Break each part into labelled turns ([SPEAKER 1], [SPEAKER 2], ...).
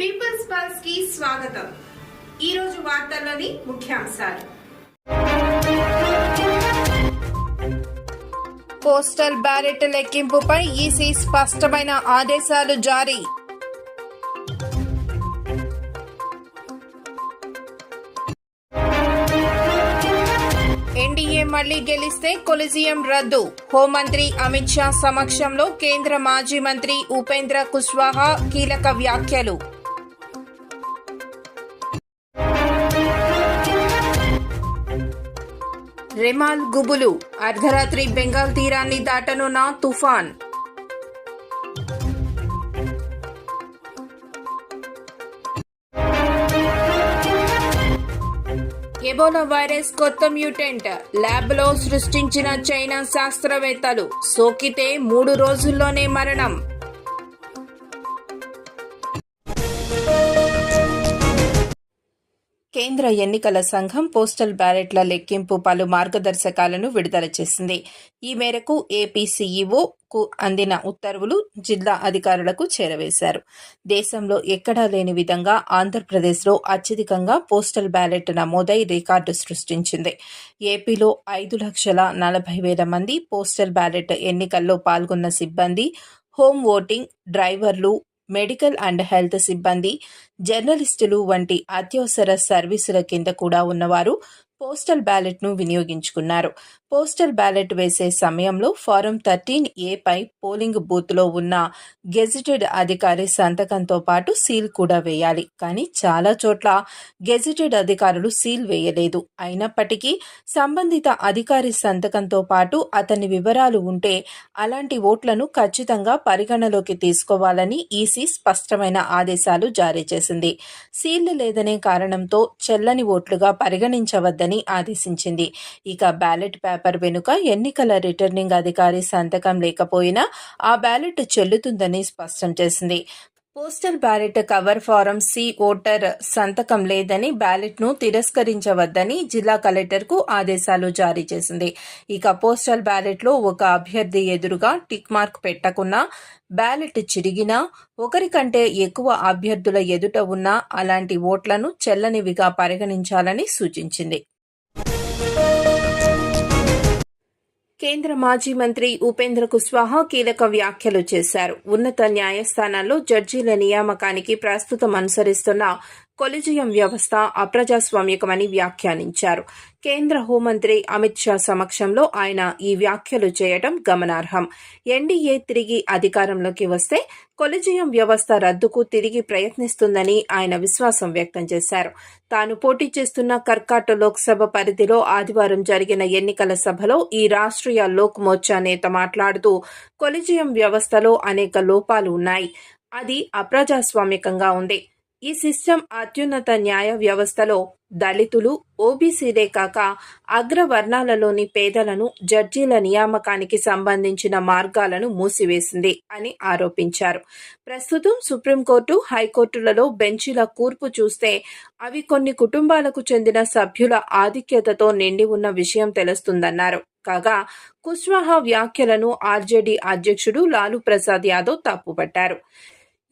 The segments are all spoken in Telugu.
[SPEAKER 1] పీపుల్స్ పల్స్కి స్వాగతం. ఈ రోజు వార్తల్లోని ముఖ్యాంశాలు.
[SPEAKER 2] పోస్టల్ బ్యాలెట్ లెక్కింపుపై ఈసీ స్పష్టమైన ఆదేశాలు జారీ. ఎన్డీఏ మళ్ళీ గెలిస్తే కొలిజియం రద్దు. హోంమంత్రి అమిత్ షా సమక్షంలో కేంద్ర మాజీ మంత్రి ఉపేంద్ర కుష్వాహా కీలక వ్యాఖ్యలు. రెమాల్ గుబులు. అర్ధరాత్రి బెంగాల్ తీరాన్ని దాటనున్న తుఫాన్. ఎబోలా వైరస్ కొత్త మ్యూటెంట్. ల్యాబ్లో సృష్టించిన చైనా శాస్త్రవేత్తలు సోకితే మూడు రోజుల్లోనే మరణం. కేంద్ర ఎన్నికల సంఘం పోస్టల్ బ్యాలెట్ల లెక్కింపు పలు మార్గదర్శకాలను విడుదల చేసింది. ఈ మేరకు ఏపీ కు అందిన ఉత్తర్వులు జిల్లా అధికారులకు చేరవేశారు. దేశంలో ఎక్కడా లేని విధంగా ఆంధ్రప్రదేశ్లో అత్యధికంగా పోస్టల్ బ్యాలెట్ నమోదై రికార్డు సృష్టించింది. ఏపీలో ఐదు లక్షల నలభై వేల మంది పోస్టల్ బ్యాలెట్ ఎన్నికల్లో పాల్గొన్న సిబ్బంది హోమ్ ఓటింగ్ డ్రైవర్లు మెడికల్ అండ్ హెల్త్ సిబ్బంది జర్నలిస్టులు వంటి అత్యవసర సర్వీసుల కింద కూడా ఉన్నవారు పోస్టల్ బ్యాలెట్ను వినియోగించుకున్నారు. పోస్టల్ బ్యాలెట్ వేసే సమయంలో ఫారం థర్టీన్ ఏ పై పోలింగ్ బూత్లో ఉన్న గెజిటెడ్ అధికారి సంతకంతో పాటు సీల్ కూడా వేయాలి. కానీ చాలా చోట్ల గెజిటెడ్ అధికారులు సీల్ వేయలేదు. అయినప్పటికీ సంబంధిత అధికారి సంతకంతో పాటు అతని వివరాలు ఉంటే అలాంటి ఓట్లను ఖచ్చితంగా పరిగణలోకి తీసుకోవాలని ఈసీ స్పష్టమైన ఆదేశాలు జారీ చేసింది. సీల్ లేదనే కారణంతో చెల్లని ఓట్లుగా పరిగణించవద్దని ఆదేశించింది. ఇక బ్యాలెట్ పేపర్ వెనుక ఎన్నికల రిటర్నింగ్ అధికారి సంతకం లేకపోయినా ఆ బ్యాలెట్ చెల్లుతుందని స్పష్టం చేసింది. Postal ballot cover form C voter సంతకం లేదని బ్యాలెట్ను తిరస్కరించవద్దని జిల్లా కలెక్టర్కు ఆదేశాలు జారీ చేసింది. ఇక పోస్టల్ బ్యాలెట్లో ఒక అభ్యర్థి ఎదురుగా టిక్ మార్క్ పెట్టకున్నా బ్యాలెట్ చిరిగినా ఒకరికంటే ఎక్కువ అభ్యర్థుల ఎదుట ఉన్న అలాంటి ఓట్లను చెల్లనివిగా పరిగణించాలని సూచించింది. కేంద్ర మాజీ మంత్రి ఉపేంద్ర కుష్వాహా కీలక వ్యాఖ్యలు చేశారు. ఉన్నత న్యాయస్థానాల్లో జడ్జీల నియామకానికి ప్రస్తుతం అనుసరిస్తున్న కొలిజియం వ్యవస్థ అప్రజాస్వామికమని వ్యాఖ్యానించారు. కేంద్ర హోంమంత్రి అమిత్ షా సమక్షంలో ఆయన ఈ వ్యాఖ్యలు చేయడం గమనార్హం. ఎన్డీఏ తిరిగి అధికారంలోకి వస్తే కొలిజియం వ్యవస్థ రద్దుకు తిరిగి ప్రయత్నిస్తుందని ఆయన విశ్వాసం వ్యక్తం చేశారు. తాను పోటీ చేస్తున్న కర్కాట లోక్సభ పరిధిలో ఆదివారం జరిగిన ఎన్నికల సభలో ఈ రాష్ట్రీయ లోక్ మోర్చా నేత మాట్లాడుతూ కొలిజియం వ్యవస్థలో అనేక లోపాలు ఉన్నాయి. అది అప్రజాస్వామికంగా ఉంది. ఈ సిస్టమ్ అత్యున్నత న్యాయ వ్యవస్థలో దళితులు ఓబీసీలే కాక అగ్రవర్ణాలలోని పేదలను జడ్జీల నియామకానికి సంబంధించిన మార్గాలను మూసివేసింది అని ఆరోపించారు. ప్రస్తుతం సుప్రీంకోర్టు హైకోర్టులలో బెంచీల కూర్పు చూస్తే అవి కొన్ని కుటుంబాలకు చెందిన సభ్యుల ఆధిక్యతతో నిండి ఉన్న విషయం తెలుస్తుందన్నారు. కాగా కుష్వాహా వ్యాఖ్యలను ఆర్జేడీ అధ్యక్షుడు లాలూ ప్రసాద్ యాదవ్ తప్పుపట్టారు.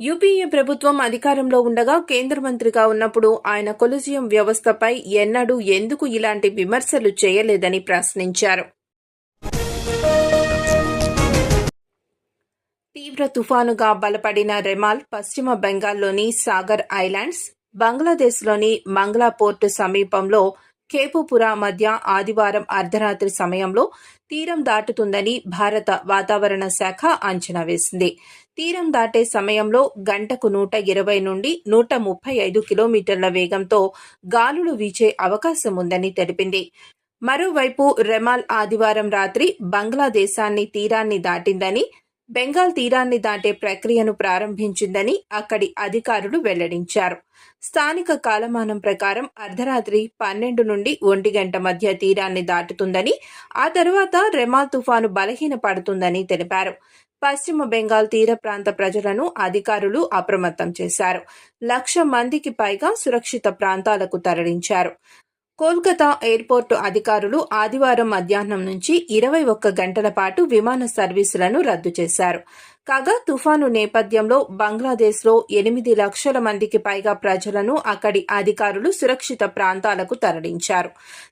[SPEAKER 2] యూపీఏ ప్రభుత్వం అధికారంలో ఉండగా కేంద్ర మంత్రిగా ఉన్నప్పుడు ఆయన కొలిజియం వ్యవస్థపై ఎన్నడూ ఎందుకు ఇలాంటి విమర్శలు చేయలేదని ప్రశ్నించారు. తీవ్ర తుఫానుగా బలపడిన రెమాల్ పశ్చిమ బెంగాల్లోని సాగర్ ఐలాండ్స్ బంగ్లాదేశ్లోని మంగ్లా పోర్టు సమీపంలో కేపుపురా మధ్య ఆదివారం అర్ధరాత్రి సమయంలో తీరం దాటుతుందని భారత వాతావరణ శాఖ అంచనా వేసింది. తీరం దాటే సమయంలో గంటకు నూట ఇరవై నుండి నూట ముప్పై ఐదు కిలోమీటర్ల వేగంతో గాలులు వీచే అవకాశం ఉందని తెలిపింది. మరోవైపు రెమాల్ ఆదివారం రాత్రి బంగ్లాదేశాన్ని తీరాన్ని దాటిందని బెంగాల్ తీరాన్ని దాటే ప్రక్రియను ప్రారంభించిందని అక్కడి అధికారులు వెల్లడించారు. స్థానిక కాలమానం ప్రకారం అర్ధరాత్రి పన్నెండు నుండి ఒంటి గంట మధ్య తీరాన్ని దాటుతుందని ఆ తరువాత రెమాల్ తుఫాను బలహీనపడుతుందని తెలిపారు. పశ్చిమ బెంగాల్ తీర ప్రాంత ప్రజలను అధికారులు అప్రమత్తం చేశారు. లక్ష మందికి పైగా సురక్షిత ప్రాంతాలకు తరలించారు. కోల్కతా ఎయిర్పోర్టు అధికారులు ఆదివారం మధ్యాహ్నం నుంచి ఇరవై ఒక్క గంటల పాటు విమాన సర్వీసులను రద్దు చేశారు. కాగా తుఫాను నేపథ్యంలో బంగ్లాదేశ్లో ఎనిమిది లక్షల మందికి పైగా ప్రజలను అక్కడి అధికారులు సురక్షిత ప్రాంతాలకు తరలించారు.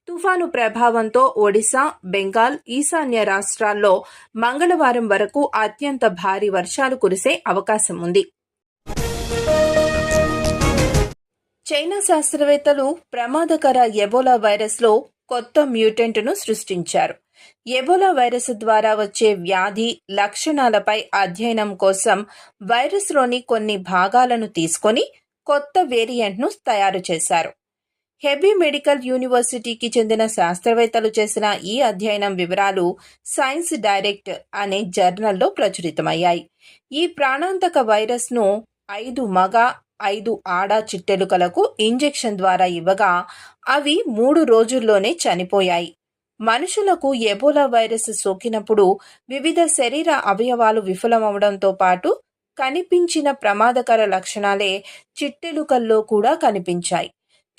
[SPEAKER 2] తుఫాను ప్రభావంతో ఒడిశా బెంగాల్ ఈశాన్య రాష్ట్రాల్లో మంగళవారం వరకు అత్యంత భారీ వర్షాలు కురిసే అవకాశం ఉంది. చైనా శాస్త్రవేత్తలు ప్రమాదకర ఎబోలా వైరస్లో కొత్త మ్యూటెంట్ను సృష్టించారు. ఎబోలా వైరస్ ద్వారా వచ్చే వ్యాధి లక్షణాలపై అధ్యయనం కోసం వైరస్లోని కొన్ని భాగాలను తీసుకొని కొత్త వేరియంట్ను తయారు చేశారు. హెబీ మెడికల్ యూనివర్సిటీకి చెందిన శాస్త్రవేత్తలు చేసిన ఈ అధ్యయనం వివరాలు సైన్స్ డైరెక్ట్ అనే జర్నల్లో ప్రచురితమయ్యాయి. ఈ ప్రాణాంతక వైరస్ను ఐదు మగ ఐదు ఆడ చిట్టెలుకలకు ఇంజెక్షన్ ద్వారా ఇవ్వగా అవి మూడు రోజుల్లోనే చనిపోయాయి. మనుషులకు ఎబోలా వైరస్ సోకినప్పుడు వివిధ శరీర అవయవాలు విఫలమవడంతో పాటు కనిపించిన ప్రమాదకర లక్షణాలే చిట్టెలుకల్లో కూడా కనిపించాయి.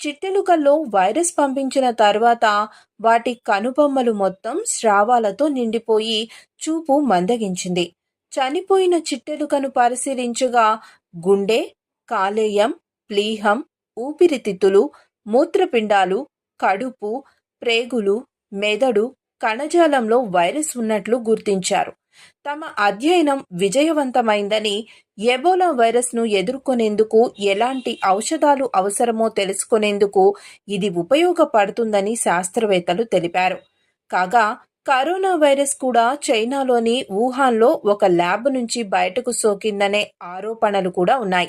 [SPEAKER 2] చిట్టెలుకల్లో వైరస్ పంపించిన తర్వాత వాటి కనుబొమ్మలు మొత్తం స్రావాలతో నిండిపోయి చూపు మందగించింది. చనిపోయిన చిట్టెలుకను పరిశీలించగా గుండె కాలేయం ప్లీహం ఊపిరితిత్తులు మూత్రపిండాలు కడుపు ప్రేగులు మెదడు కణజాలంలో వైరస్ ఉన్నట్లు గుర్తించారు. తమ అధ్యయనం విజయవంతమైందని ఎబోలా వైరస్ను ఎదుర్కొనేందుకు ఎలాంటి ఔషధాలు అవసరమో తెలుసుకునేందుకు ఇది ఉపయోగపడుతుందని శాస్త్రవేత్తలు తెలిపారు. కాగా కరోనా వైరస్ కూడా చైనాలోని వుహాన్లో ఒక ల్యాబ్ నుంచి బయటకు సోకిందనే ఆరోపణలు కూడా ఉన్నాయి.